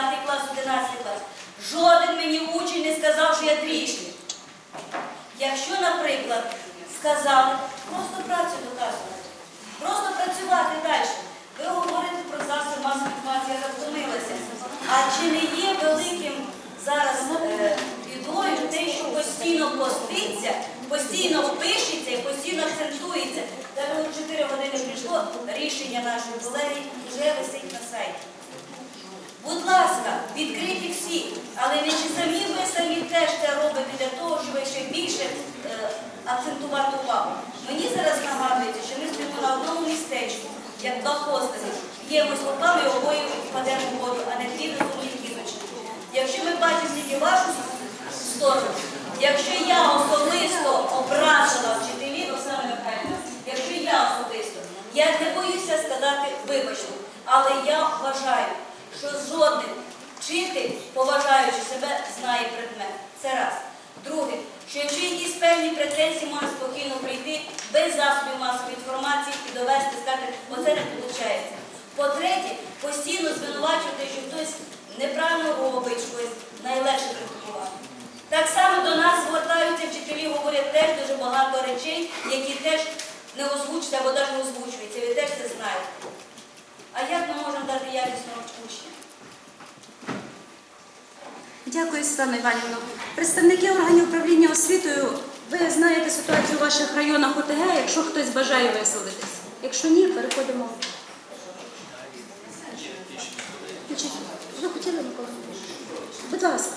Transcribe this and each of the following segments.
клас, 11 клас. Жоден мені учень не сказав, що я трішник. Якщо, наприклад, сказали, просто працю доказувати, просто працювати далі. Ви говорите про засоби масової інформації, я втомилася. А чи не є великим зараз е, бідою те, що постійно поститься, постійно пишеться і постійно акцентується? От 4 години прийшло, рішення нашої колеги вже висить на сайті. Будь ласка, відкриті всі, але не чи самі ви самі теж це робите для того, щоб ще більше е, акцентувати увагу. Мені зараз нагадується, що ми стоїмо на одному містечку, як два постаті. Б'ємось лопами і обоє впадемо в воду, а не дві розумні кізочки. Якщо ми бачимо тільки вашу сторону, якщо я особисто образила вчителів, Оксана Михайлівна, якщо я особисто, я не боюся сказати вибачте, але я вважаю, що жоден вчитель, поважаючи себе, знає предмет. Це раз. Друге, що якщо якісь певні претензії можна спокійно прийти без засобів масової інформації і довести, сказати, оце не виходить. По-третє, постійно звинувачувати, що хтось неправильно робить щось, найлегше критикувати. Так само до нас звертаються вчителі, говорять теж дуже багато речей, які теж не озвучуються або навіть не озвучуються. Ви теж це знаєте. А як ми можемо дати якісного учня? Дякую, Світлана Іванівна. Представники органів управління освітою, ви знаєте ситуацію у ваших районах ОТГ, якщо хтось бажає висловитись. Якщо ні, переходимо. Ви хотіли, Микола? Будь ласка.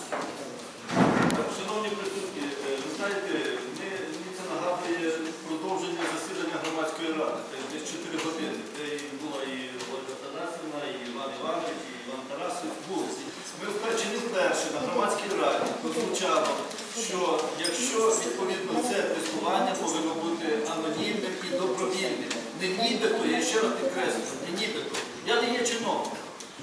Шановні присутні, е, ви знаєте, ми, мені це нагадує продовження засідання громадської ради. Це десь 4 години. Де і була і Ольга Тарасівна, і Іван Іванович, і Іван Тарасович були. Ми вперше не вперше на громадській раді прозвучало, що якщо відповідно це тестування повинно бути анонімним і добровільним. Не нібито, я ще раз підкреслюю, не нібито. Я не є чиновником.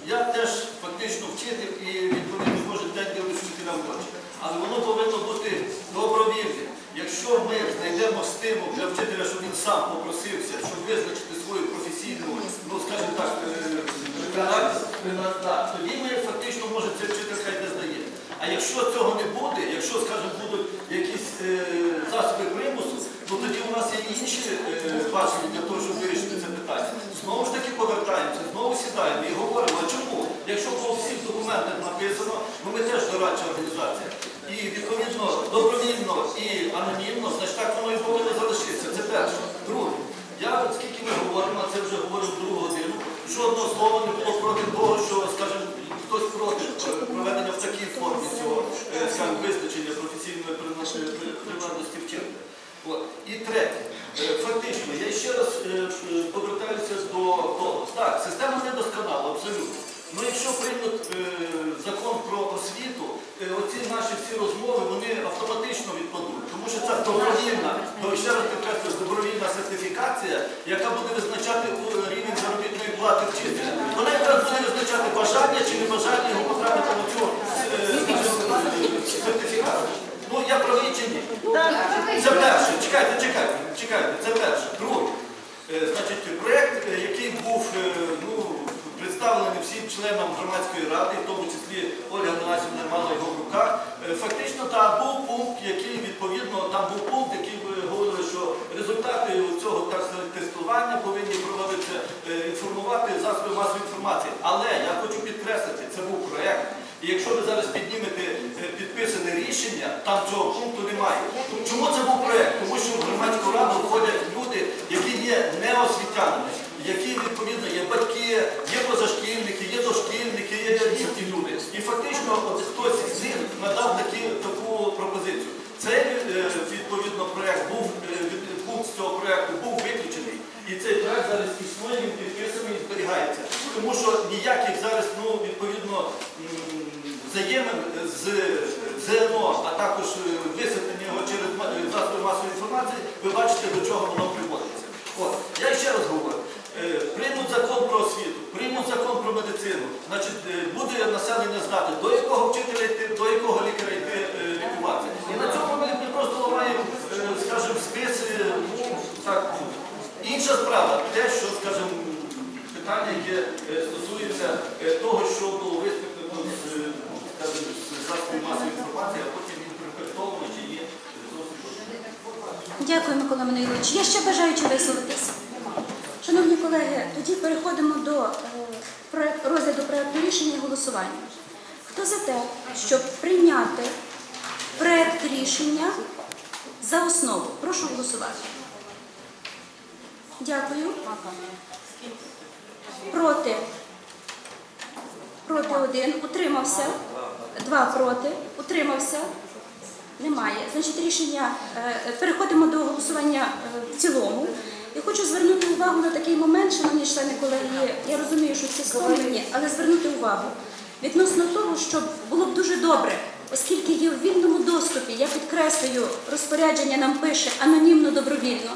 Я теж фактично вчитель і відповідно кожен день дивлюся вчителям в очі. Але воно повинно бути добровільним. Якщо ми знайдемо стимул для вчителя, щоб він сам попросився, щоб визначити свою професійну, ну скажімо так, е, так, тоді ми фактично може цей вчитель хай не здає. А якщо цього не буде, якщо, скажімо, будуть якісь е, засоби примусу, ну тоді у нас є інші е, бачення для того, щоб вирішити це питання. Знову ж таки повертаємося, знову сідаємо і говоримо, а чому? Якщо по всіх документах написано, ну ми теж дорадча організація. І відповідно добровільно і анонімно, значить так воно і повинно залишитися. Це перше. Друге, я от скільки ми говоримо, це вже говорив другу годину, жодного слова не було проти того, що, скажімо, хтось проти е, проведення в такій формі цього, е, скажімо, визначення професійної призна- приналежності І третє, Е, фактично, я ще раз повертаюся до того. Так, система недосконала, абсолютно. Ну, якщо приймуть е, закон про освіту, е, оці наші всі розмови вони автоматично відпадуть. Тому що це добровільна, то ще раз підкреслюю, добровільна сертифікація, яка буде визначати е, рівень заробітної плати вчителя. Вона якраз буде визначати бажання чи небажання його потрапити на цю е, сертифікацію. Ну, я правий чи ні? Це перше. Чекайте, чекайте, чекайте, це перше. Друге. Е, Значить, проєкт, е, який був е, ну, представлений всім членам громадської ради, в тому числі Ольга Танасівна мала його в руках, е, фактично там був пункт, який відповідно, там був пункт, який ви говорили, що результати цього тестування повинні проводитися, е, інформувати засоби масової інформації. Але я хочу підкреслити, це був проєкт. І якщо ви зараз піднімете е, підписане рішення, там цього пункту немає. Чому це був проєкт? Тому що в громадську раду входять люди, які є неосвітянами, які відповідно є батьки, є позашкільники, є дошкільники, є різні люди. І фактично от хтось з них надав такі, таку пропозицію. Цей е, відповідно проєкт був е, від- пункт з цього проєкту був виключений. І цей проєкт зараз існує, він підписаний і зберігається. Тому що ніяких зараз, ну, відповідно, м, взаємин з ЗНО, а також е, висвітлення його через е, засоби масової інформації, ви бачите, до чого воно приводиться. От, я ще раз говорю. е, Приймуть закон про освіту, приймуть закон про медицину, значить буде населення знати, до якого вчителя йти, до якого лікаря йти лікуватися. І на цьому ми, ми просто ламаємо, скажімо, списи, ну, так, ну, інша справа, те, що, скажімо, питання, яке стосується того, що було висвітлено в Дякую, Микола Мануйлович. Є ще бажаючі висловитись? Шановні колеги, тоді переходимо до е, розгляду проекту рішення і голосування. Хто за те, щоб прийняти проект рішення за основу? Прошу голосувати. Дякую. Проти. Проти один. Утримався. Два проти. Утримався. Немає. Значить, рішення е, переходимо до голосування е, в цілому. Я хочу звернути увагу на такий момент, шановні члени колеги. Я розумію, що це стомлені, але звернути увагу відносно того, що було б дуже добре, оскільки є в вільному доступі, я підкреслюю, розпорядження нам пише анонімно добровільно.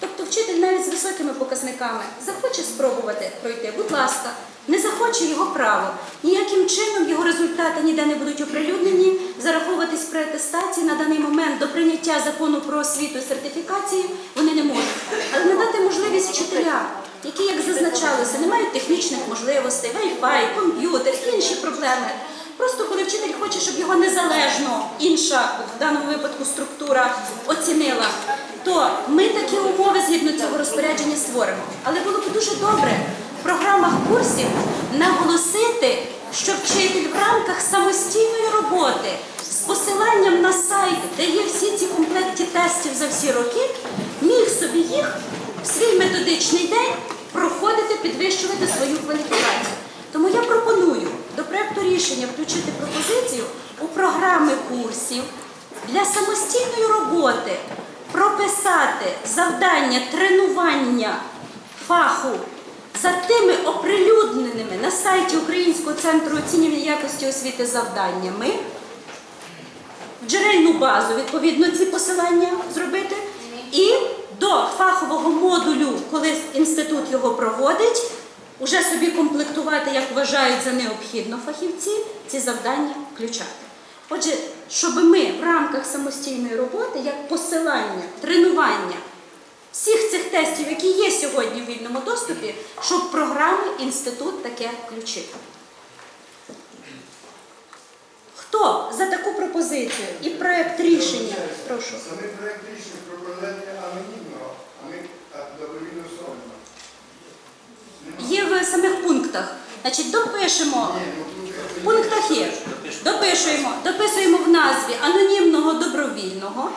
Тобто вчитель навіть з високими показниками захоче спробувати пройти, будь ласка, не захоче його право. Ніяким чином його результати ніде не будуть оприлюднені, зараховуватись при атестації на даний момент до прийняття закону про освіту і сертифікацію вони не можуть. Але надати можливість вчителям, які, як зазначалося, не мають технічних можливостей, Wi-Fi, комп'ютер, інші проблеми. Просто коли вчитель хоче, щоб його незалежно інша, в даному випадку структура оцінила, то ми такі умови згідно цього розпорядження створимо. Але було б дуже добре в програмах курсів наголосити, що вчитель в рамках самостійної роботи з посиланням на сайт, де є всі ці комплекти тестів за всі роки, міг собі їх в свій методичний день проходити, підвищувати свою кваліфікацію. Тому я пропоную до проекту рішення включити пропозицію у програми курсів для самостійної роботи прописати завдання тренування фаху за тими оприлюдненими на сайті Українського центру оцінювання якості освіти завданнями, в джерельну базу відповідно ці посилання зробити, і до фахового модулю, коли інститут його проводить, уже собі комплектувати, як вважають за необхідно фахівці, ці завдання включати. Отже, щоб ми в рамках самостійної роботи, як посилання, тренування всіх цих тестів, які є сьогодні в вільному доступі, щоб програми інститут таке включив. Хто за таку пропозицію і проект рішення? Прошу. Саме проект рішення про проведення анонімного, а а, добровільно. Є в самих пунктах. Значить, допишемо. Ну В пунктах є. Допишуємо, дописуємо в назві анонімного добровільного.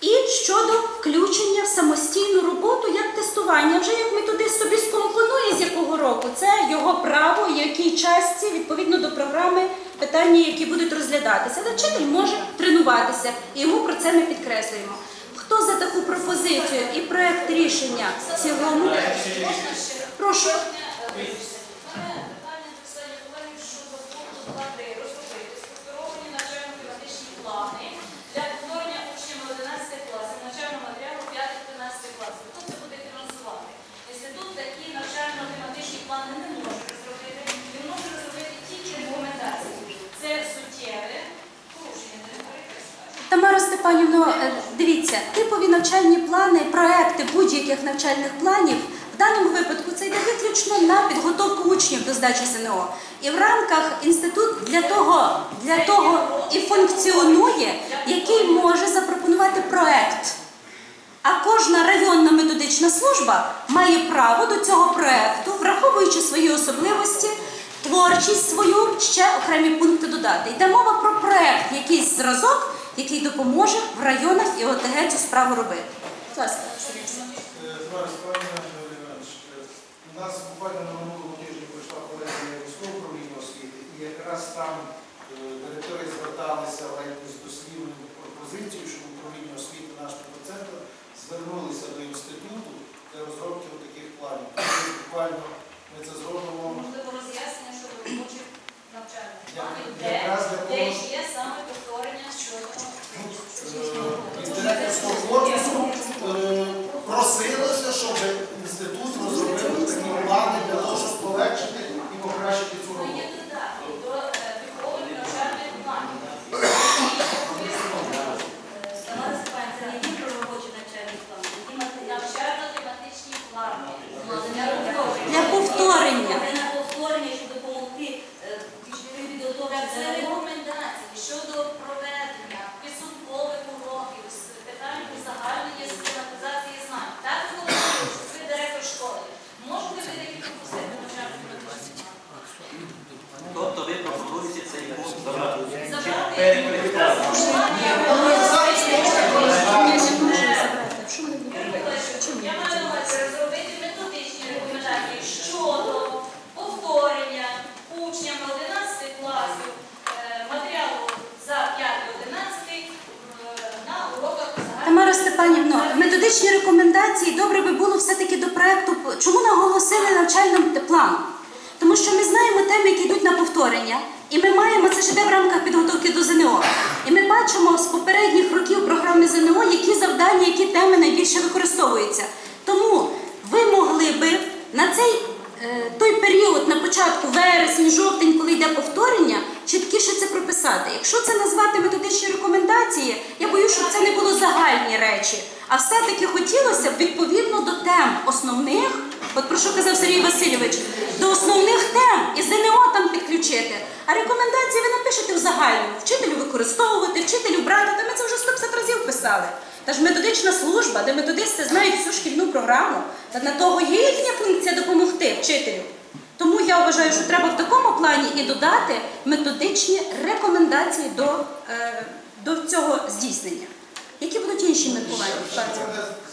І щодо включення в самостійну роботу як тестування, вже як методист собі скомпонує з якого року, це його право, якій часті відповідно до програми питання, які будуть розглядатися. Але вчитель може тренуватися, і йому про це ми підкреслюємо. Хто за таку пропозицію і проект рішення цілому? Прошу. Питання до Свені Олегів щодо пункту 2.3. Розробити структуровані навчально-тематичні плани для повторення учнями 11 класів навчального матеріалу 5-13 класів. Хто це буде фінансувати? Інститут такі навчально-тематичні плани не може розробити. Він може розробити тільки рекомендації. Це суттєве порушення території. Тамара Степанівно, е, дивіться, типові навчальні плани, проекти будь-яких навчальних планів в даному випадку це йде виключно на підготовку учнів до здачі ЗНО. І в рамках інститут для того, для того і функціонує, який може запропонувати проект. А кожна районна методична служба має право до цього проекту, враховуючи свої особливості, творчість свою, ще окремі пункти додати. Йде мова про проект, якийсь зразок, який допоможе в районах і ОТГ цю справу робити. Будь ласка, Анатолій Іванович, у нас буквально на минулому тижні пройшла колегія військового управління освіти, і якраз там е, директори зверталися з дослівною пропозицією, щоб управління освіти наш центр звернулися до інституту для розробки таких планів. Буквально Це Тамара Степанівна, методичні рекомендації добре би було все-таки до проекту. Чому наголосили навчальний план? Тому що ми знаємо теми, які йдуть на повторення, і ми маємо це ж іде в рамках підготовки до ЗНО. І ми бачимо з попередніх років програми ЗНО, які завдання, які теми найбільше використовуються. Тому ви могли би на цей е, той період, на початку вересень, жовтень, коли йде повторення, чіткіше це прописати. Якщо це назвати методичні рекомендації, я боюсь, щоб це не було загальні речі. А все-таки хотілося б відповідно до тем основних, от про що казав Сергій Васильович, до основних тем і ЗНО там підключити. А рекомендації ви напишете в загальному, вчителю використовувати, вчителю брати, та ми це вже 150 разів писали. Та ж методична служба, де методисти знають всю шкільну програму, та на того є їхня функція допомогти вчителю. Тому я вважаю, що треба в такому плані і додати методичні рекомендації до, е, до цього здійснення. Які будуть інші міркування?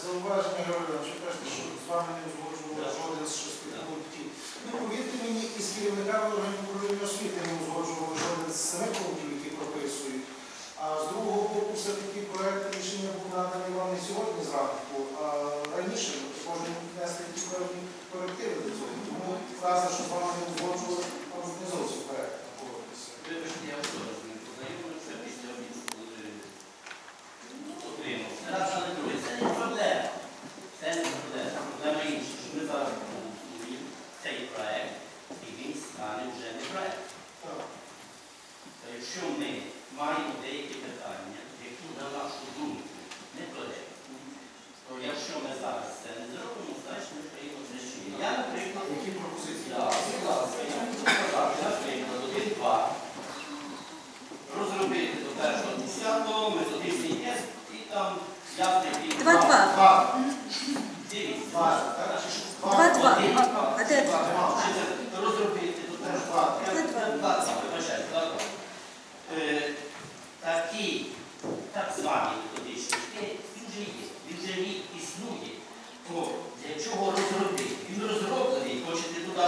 Зауваження, що кажете, що з вами не узгоджували жоден з шести пунктів. Ну, повірте мені, із керівниками органів управління освіти не узгоджували жоден з семи пунктів, які прописують. А з другого боку, все-таки проект рішення був наданий вам не сьогодні зранку, а раніше ми також не внесли ті певні корективи до цього. Тому фраза, що з вами не узгоджували, може не зовсім коректно поводитися. Вибачте, я вчора з ним познайомився після обіду, коли отримався. Раз, але друге, це не проблема. Це не проблема. Проблема інша, що ми зараз проголосуємо цей проект, і він стане вже не проект. Так. Та якщо ми маємо деякі питання, які, на нашу думку, не коректні, то якщо ми зараз це не зробимо, значить ми приймемо це є. Я, наприклад, Які пропозиції? Так, будь ласка, я хочу сказати, наприклад, один-два. Розробити до першого десятого методичний тест і там я під Два-два. Два. Дивіться. Два. Чи? Два-два. А де два? Чи це Розробити до першого. Два. Я- я- Два, два, вибачайте, два-два. Е, Такі, так звані методичні тест, він вже є, він вже рік існує. То для чого розробити? Він розроблений, хочете туди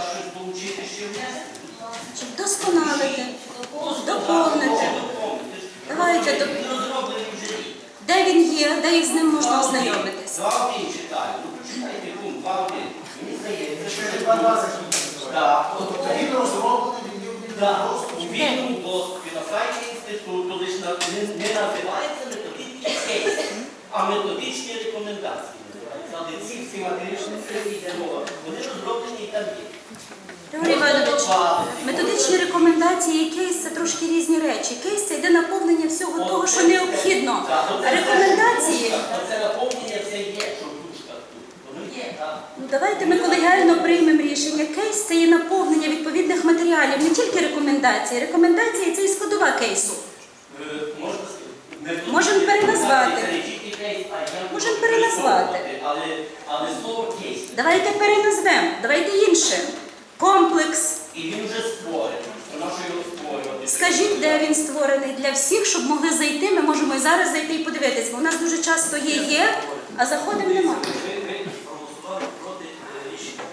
ще внести? Чи вдосконалити, доповнити? Давайте, до- Він розроблений. Де він є, де і з ним можна ознайомитися. Два один читаю. Ну, прочитайте пункт, два один. Мені здається, що Ще це два два закінчиться. Так, Тобто він розроблений, він є в доступі. у доступі на сайті інституту лише не, називається методичний кейс, а методичні рекомендації ці всі матеріали, це йде мова, вони розроблені і там є. Методичні рекомендації і кейс це трошки різні речі. Кейс це йде наповнення всього того, що необхідно. Рекомендації, Оце наповнення це є, що тут. Давайте ми колегіально приймемо рішення. Кейс це є наповнення відповідних матеріалів, не тільки рекомендації. Рекомендації це і складова кейсу. Можемо переназвати. Можемо переназвати. Але, слово кейс. Давайте переназвемо, давайте інше. Комплекс. І він вже створений. Вона що його створювати. Скажіть, де він створений для всіх, щоб могли зайти. Ми можемо і зараз зайти і подивитись, бо в нас дуже часто є є, а заходимо нема. Ви, ви проголосували проти е, рішення.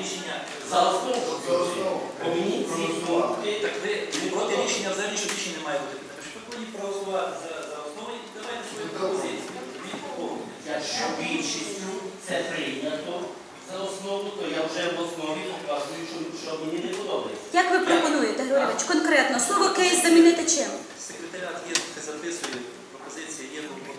Рішення за основу. За основу. Бо ці пункти Так ви не проти рішення, взагалі, що рішення не має бути. Що ви повинні проголосувати за, за основу і давайте свої пропозиції. Якщо більшістю це прийнято за основу, то я вже в основі показую, що, мені не подобається. Як ви пропонуєте, Григорійович, конкретно слово кейс замінити чим? Секретаріат є, записує пропозиції, є в.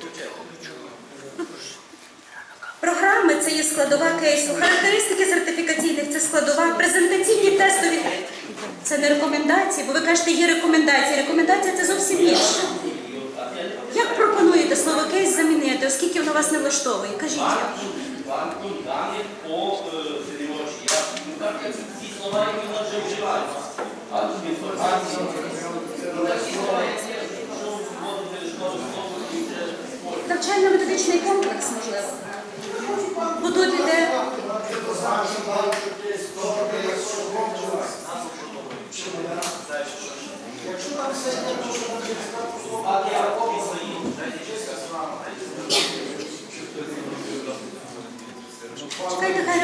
Програми це є складова кейсу, характеристики сертифікаційних це складова, презентаційні тестові. Це не рекомендації, бо ви кажете, є рекомендації. Рекомендація це зовсім інше. Як пропонуєте слово кейс замінити, оскільки воно вас не влаштовує? Кажіть. Банком, даних по так, як ці слова, які в нас вже вживаються. А тут інформація. Ну, такі слова, що вводити вже. Навчально-методичний комплекс, можливо. Бо тут іде Якщо там все то що там через карту А я копії свої. Чекайте, хай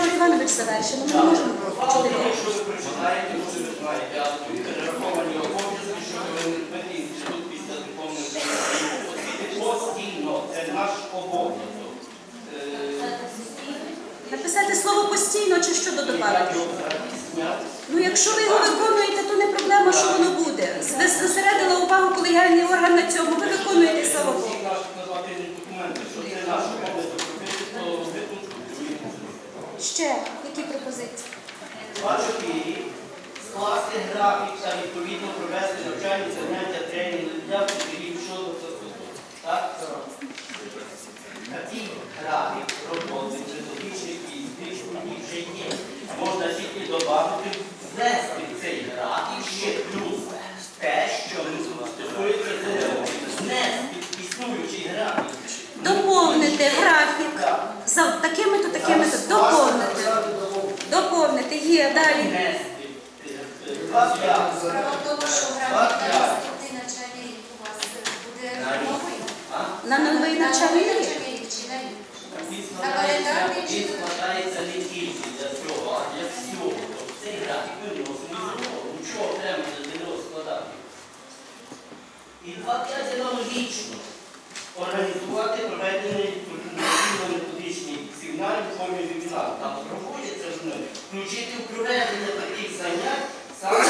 Завершить, ми не можемо чотири. Якщо ви прочитаєте, може ви знаєте, а перераховані обов'язки, що ви тут після освіти постійно. Це наш обов'язок. Написати слово постійно чи що додавати? Ну, якщо ви його виконуєте, то не проблема, що воно буде. Ви зосередила увагу колегіальний орган на цьому, ви виконуєте слава Богу. Ще які пропозиції? Два чотири. Скласти графік та відповідно провести навчальні заняття тренінги для вчителів щодо. Так? Такий графік роботи методичних і дій вже є. Можна тільки додати, ввести в цей графік ще плюс те, що стосується ЗНО. Внести існуючий графік. Доповнити графік за такими-то, такими-то. Доповнити. Є далі. Справа в тому, що графік на наступний навчальний рік у вас буде новий. На новий навчальний рік. навчальний рік чи на рік? Він А складається, календарний чи він складається не тільки для цього, а для всього. Тобто цей графік виносимо з нього. Ну чого треба для нього складати? І два п'ять аналогічно. Організувати проведення методичні сигналів у формі вебінару. Там проводяться ж вони. Включити в проведення таких занять саме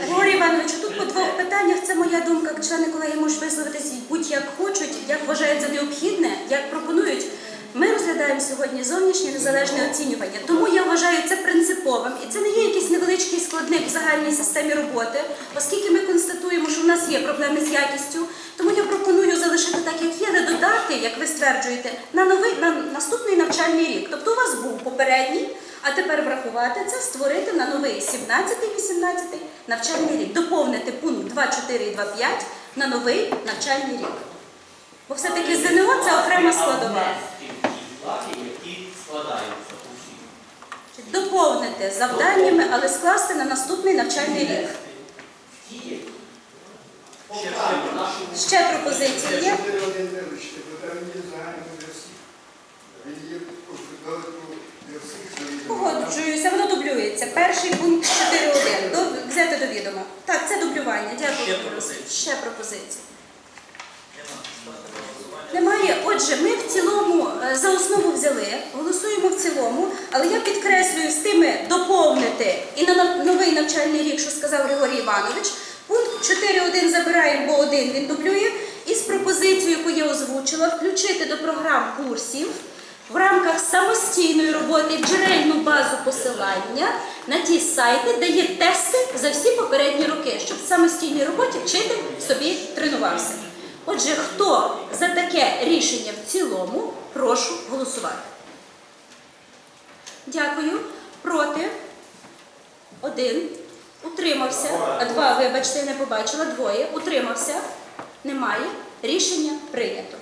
Григорій Іванович, тут по двох питаннях це моя думка. Члени колеги можуть висловитись будь-як хочуть, як вважають за необхідне, як пропонують. Ми розглядаємо сьогодні зовнішнє незалежне оцінювання. Тому я вважаю це принциповим. І це не є якийсь невеличкий складник в загальній системі роботи, оскільки ми констатуємо, що в нас є проблеми з якістю. Залишити так, як є, не додати, як ви стверджуєте, на новий на наступний навчальний рік. Тобто у вас був попередній, а тепер врахувати це, створити на новий 17-18 навчальний рік, доповнити пункт 2.4 і 2.5 на новий навчальний рік. Бо все-таки ЗНО це окрема складова. Доповнити завданнями, але скласти на наступний навчальний рік. Діє. Поправимо нашу Ще пропозиції є? Чотири один вивчити, бо там є загальний для всіх. Він є у довідку для всіх завідомо. Погоджуюся, воно дублюється. Перший пункт 4.1. До- Взяти до відома. Так, це дублювання. Дякую. Ще пропозиції? Ще пропозиції. Немає. Отже, ми в цілому е, за основу взяли, голосуємо в цілому, але я підкреслюю з тими доповнити і на новий навчальний рік, що сказав Григорій Іванович. Пункт 4.1 забираємо, бо один він дублює. І з пропозицією, яку я озвучила, включити до програм курсів в рамках самостійної роботи джерельну базу посилання на ті сайти, де є тести за всі попередні роки, щоб в самостійній роботі вчитель собі тренувався. Отже, хто за таке рішення в цілому, прошу голосувати. Дякую. Проти? Один. Утримався. А Два, вибачте, не побачила. Двоє. Утримався. Немає. Рішення прийнято.